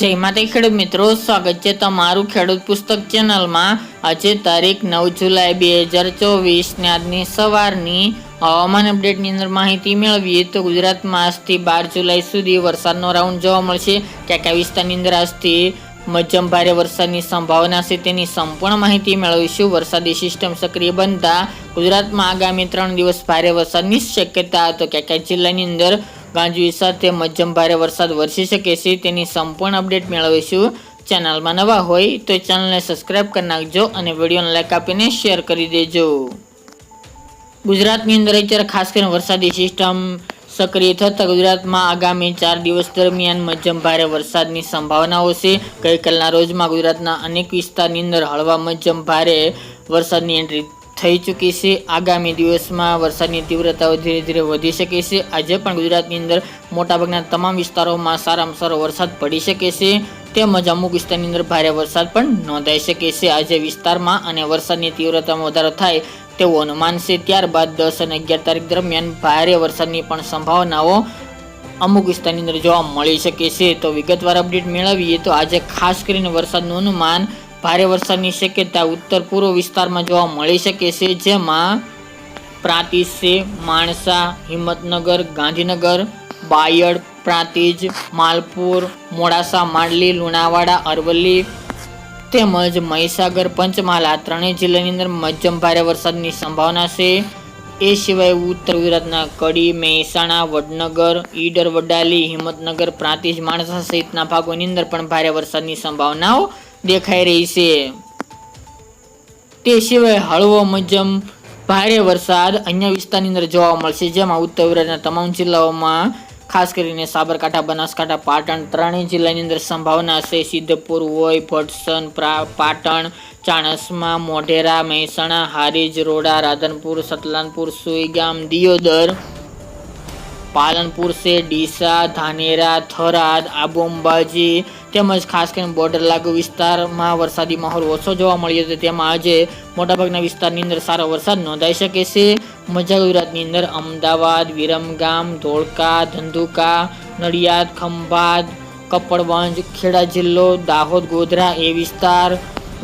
જય માતા ખેડૂત મિત્રો સ્વાગત છે તમારું ખેડૂત પુસ્તક ચેનલમાં. આજે તારીખ નવ જુલાઈ બે હજાર ચોવીસને આજની સવારની હવામાન અપડેટની અંદર માહિતી મેળવીએ તો ગુજરાતમાં આજથી બાર જુલાઈ સુધી વરસાદનો રાઉન્ડ જોવા મળશે. ક્યાં ક્યાં વિસ્તારની અંદર આજથી મધ્યમ ભારે વરસાદની સંભાવના છે તેની સંપૂર્ણ માહિતી મેળવીશું. વરસાદી સિસ્ટમ સક્રિય બનતા ગુજરાતમાં આગામી ત્રણ દિવસ ભારે વરસાદની શક્યતા તો ક્યાં ક્યાં જિલ્લાની અંદર ગાંજવી સાથે મધ્યમ ભારે વરસાદ વરસી શકે છે તેની સંપૂર્ણ અપડેટ મેળવીશું. ચેનલમાં નવા હોય તો ચેનલને સબસ્ક્રાઈબ કરી નાખજો અને વિડીયોને લાઈક આપીને શેર કરી દેજો. ગુજરાતની અંદર અત્યારે ખાસ કરીને વરસાદી સિસ્ટમ સક્રિય થતાં ગુજરાતમાં આગામી ચાર દિવસ દરમિયાન મધ્યમ ભારે વરસાદની સંભાવનાઓ છે. ગઈકાલના રોજમાં ગુજરાતના અનેક વિસ્તારની અંદર હળવા મધ્યમ ભારે વરસાદની એન્ટ્રી થઈ ચૂકી છે. આગામી દિવસમાં વરસાદની તીવ્રતાઓ ધીરે ધીરે વધી શકે છે. આજે પણ ગુજરાતની અંદર મોટાભાગના તમામ વિસ્તારોમાં સારામાં સારો વરસાદ પડી શકે છે. તેમજ અમુક વિસ્તારની અંદર ભારે વરસાદ પણ નોંધાઈ શકે છે. આજે વિસ્તારમાં અને વરસાદની તીવ્રતામાં વધારો થાય તેવું અનુમાન છે. ત્યારબાદ દસ અને અગિયાર તારીખ દરમિયાન ભારે વરસાદની પણ સંભાવનાઓ અમુક વિસ્તારની અંદર જોવા મળી શકે છે. તો વિગતવાર અપડેટ મેળવીએ તો આજે ખાસ કરીને વરસાદનું અનુમાન ભારે વરસાદની શક્યતા ઉત્તર પૂર્વ વિસ્તારમાં જોવા મળી શકે છે, જેમાં પ્રાંતિજ માણસા, હિંમતનગર, ગાંધીનગર, બાયડ, પ્રાંતિજ, માલપુર, મોડાસા, માંડલી, લુણાવાડા, અરવલ્લી તેમજ મહીસાગર, પંચમહાલ આ ત્રણેય જિલ્લાની અંદર મધ્યમ ભારે વરસાદની સંભાવના છે. એ સિવાય ઉત્તર ગુજરાતના કડી, મહેસાણા, વડનગર, ઈડર, વડાલી, હિંમતનગર, પ્રાંતિજ, માણસા સહિતના ભાગોની અંદર પણ ભારે વરસાદની સંભાવનાઓ દેખાઈ રહી છે. તે સિવાય હળવો મધ્યમ ભારે વરસાદ અન્ય વિસ્તારની અંદર જોવા મળશે. જેમાં ઉત્તર ગુજરાતના તમામ જિલ્લાઓમાં, ખાસ કરીને સાબરકાંઠા, બનાસકાંઠા, પાટણ ત્રણેય જિલ્લાની અંદર સંભાવના છે સિદ્ધપુર હોય ભટસન પાટણ, ચાણસમા, મોઢેરા, મહેસાણા, હારીજ, રોડા, રાધનપુર, સતલાનપુર, સુઈગામ, દિયોદર, પાલનપુર છે, ડીસા, ધાનેરા, થરાદ આબોંબાજી તેમજ ખાસ કરીને બોર્ડર લાગુ વિસ્તારમાં વરસાદી માહોલ ઓછો જોવા મળ્યો હતો. તેમાં આજે મોટાભાગના વિસ્તારની અંદર સારો વરસાદ નોંધાઈ શકે છે. મજા ગુજરાતની અંદર અમદાવાદ, વિરમગામ, ધોળકા, ધંધુકા, નડિયાદ, ખંભાત, કપડવંજ, ખેડા જિલ્લો, દાહોદ, ગોધરા એ વિસ્તાર,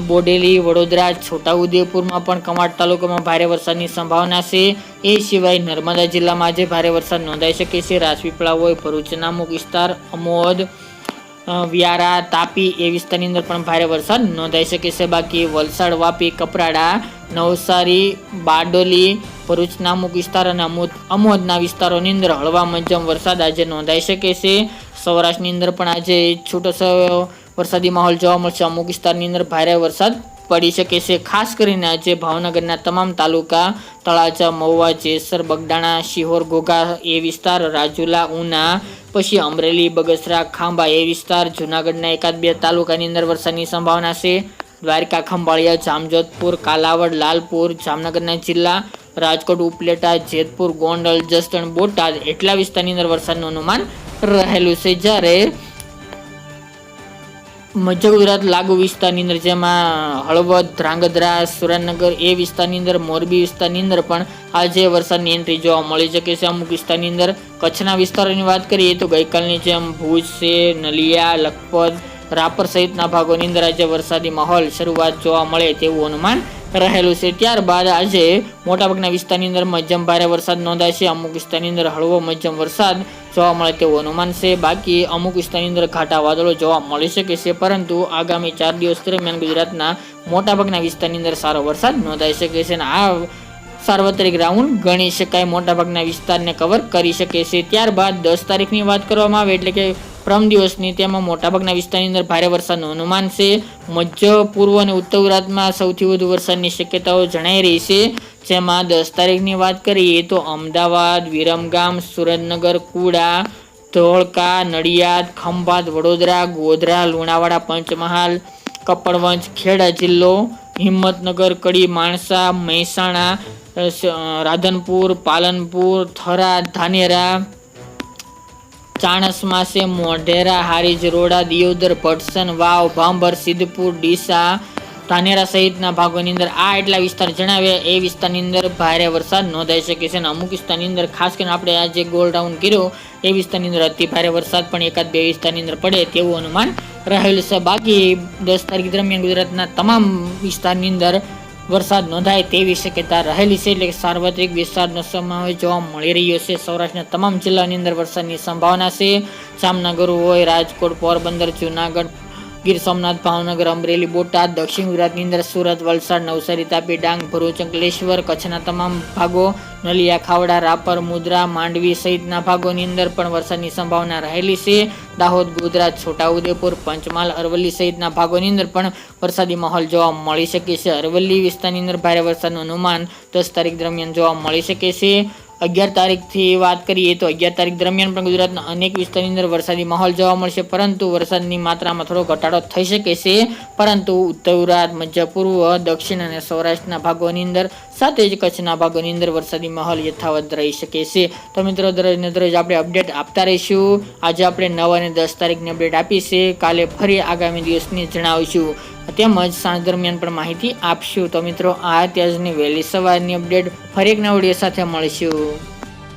બોડેલી, વડોદરા, છોટાઉદેપુરમાં પણ કમાડ તાલુકામાં ભારે વરસાદની સંભાવના છે. એ સિવાય નર્મદા જિલ્લામાં આજે ભારે વરસાદ નોંધાઈ શકે છે. રાજપીપળા હોય ભરૂચના અમુક વિસ્તાર, અમોદ વ્યારા, તાપી એ વિસ્તારની અંદર પણ ભારે વરસાદ નોંધાઈ શકે છે. બાકી વલસાડ, વાપી, કપરાડા, નવસારી, બારડોલી ભરૂચના અમુક વિસ્તાર અને અમુક અમોદના વિસ્તારોની અંદર હળવા મધ્યમ વરસાદ આજે નોંધાઈ શકે છે. સૌરાષ્ટ્રની અંદર પણ આજે છૂટો વરસાદી માહોલ જોવા મળશે. અમુક વિસ્તારની અંદર ભારે વરસાદ પડી શકે છે. ખાસ કરીને આજે ભાવનગરના તમામ તાલુકા, તળાજા, મહુવા, જેસર બગડાણા શિહોર ઘોઘા એ વિસ્તાર, રાજુલા, ઉના, પછી અમરેલી, બગસરા, ખાંભા એ વિસ્તાર, જુનાગઢના એકાદ બે તાલુકાની અંદર વરસાદની સંભાવના છે. દ્વારકા, ખંભાળિયા, જામજોધપુર, કાલાવડ, લાલપુર, જામનગરના જિલ્લા, રાજકોટ, ઉપલેટા, જેતપુર, ગોંડલ, જસદણ, બોટાદ એટલા વિસ્તારની અંદર વરસાદનું અનુમાન રહેલું છે. જ્યારે મધ્ય ગુજરાત લાગુ વિસ્તારની અંદર જેમાં હળવદ, ધ્રાંગધ્રા, સુરેન્દ્રનગર એ વિસ્તારની અંદર, મોરબી વિસ્તારની અંદર પણ આજે વરસાદની એન્ટ્રી જોવા મળી શકે છે. અમુક વિસ્તારની અંદર કચ્છના વિસ્તારોની વાત કરીએ તો ગઈકાલની જેમ ભુજ છે નલિયા, લખપત, રાપર સહિતના ભાગોની અંદર આજે વરસાદી માહોલ શરૂઆત જોવા મળે તેવું અનુમાન રહેલું છે. ત્યારબાદ આજે મોટાભાગના વિસ્તારની અંદર મધ્યમ ભારે વરસાદ નોંધાય છે. અમુક વિસ્તારની અંદર હળવો મધ્યમ વરસાદ જોવા મળે તેવું અનુમાન છે. બાકી અમુક વિસ્તારની અંદર ઘાટા વાદળો જોવા મળી શકે છે. પરંતુ આગામી ચાર દિવસ દરમિયાન ગુજરાતના મોટાભાગના વિસ્તારની અંદર સારો વરસાદ નોંધાઈ શકે છે અને આ સાર્વત્રિક રાઉન્ડ ગણી શકાય. મોટાભાગના વિસ્તારને કવર કરી શકે છે. ત્યારબાદ દસ તારીખની વાત કરવામાં આવે એટલે કે પ્રમ દિવસની તેમાં મોટાભાગના વિસ્તારની અંદર ભારે વરસાદનું અનુમાન છે. મધ્ય, પૂર્વ અને ઉત્તર ગુજરાતમાં સૌથી વધુ વરસાદની શક્યતાઓ જણાઈ રહી છે. જેમાં દસ તારીખની વાત કરીએ તો અમદાવાદ, વિરમગામ સુરતનગર કુડા, ધોળકા, નડિયાદ, ખંભાત, વડોદરા, ગોધરા, લુણાવાડા, પંચમહાલ, કપડવંજ, ખેડા જિલ્લો, હિંમતનગર, કડી, માણસા, મહેસાણા રાધનપુર, પાલનપુર થરાદ ધાનેરા ચાણસમાં છે મોઢેરા, હારીજ રોડા, દિયોદર, ભટસન, વાવ, ભાંભર, સિદ્ધપુર, ડીસા, ધાનેરા સહિતના ભાગોની અંદર આ એટલા વિસ્તાર જણાવ્યા એ વિસ્તારની અંદર ભારે વરસાદ નોંધાઈ શકે છે અને અમુક વિસ્તારની અંદર, ખાસ કરીને આપણે આ જે ગોલ ડાઉન કર્યો, એ વિસ્તારની અંદર અતિ ભારે વરસાદ પણ એકાદ બે વિસ્તારની અંદર પડે તેવું અનુમાન રહેલું છે. બાકી દસ તારીખ દરમિયાન ગુજરાતના તમામ વિસ્તારની અંદર વરસાદ નોંધાય તેવી શક્યતા રહેલી છે એટલે સાર્વત્રિક વિસ્તારનો સમાવેશ જોવા મળી રહ્યો છે. સૌરાષ્ટ્રના તમામ જિલ્લાની અંદર વરસાદની સંભાવના છે. જામનગર હોય, રાજકોટ, પોરબંદર, જુનાગઢ ગીર સોમનાથ, ભાવનગર, અમરેલી, બોટાદ, દક્ષિણ ગુજરાતની અંદર સુરત, વલસાડ, નવસારી, તાપી, ડાંગ, ભરૂચ, અંકલેશ્વર, કચ્છના તમામ ભાગો, નલિયા, ખાવડા, રાપર, મુદ્રા, માંડવી સહિતના ભાગોની અંદર પણ વરસાદની સંભાવના રહેલી છે. દાહોદ ગુજરાત છોટાઉદેપુર, પંચમહાલ, અરવલ્લી સહિતના ભાગોની અંદર પણ વરસાદી માહોલ જોવા મળી શકે છે. અરવલ્લી વિસ્તારની અંદર ભારે વરસાદનું અનુમાન દસ તારીખ દરમિયાન જોવા મળી શકે છે. અગિયાર તારીખથી વાત કરીએ તો અગિયાર તારીખ દરમિયાન પણ ગુજરાતના અનેક વિસ્તારની અંદર વરસાદી માહોલ જોવા મળશે. પરંતુ વરસાદની માત્રામાં થોડો ઘટાડો થઈ શકે છે. પરંતુ ઉત્તર મધ્ય પૂર્વ, દક્ષિણ અને સૌરાષ્ટ્રના ભાગોની અંદર સાથે જ કચ્છના ભાગોની અંદર વરસાદી માહોલ યથાવત રહી શકે છે. તો મિત્રો, દરરોજ ને દરરોજ આપણે અપડેટ આપતા રહીશું. આજે આપણે નવ અને દસ તારીખની અપડેટ આપી છે. કાલે ફરી આગામી દિવસની જણાવીશું. તેમજ સાંજ દરમિયાન પણ માહિતી આપશું. તો મિત્રો, આ ત્યાજની વહેલી સવારની અપડેટ. ફરી એક નવા સાથે મળીશું.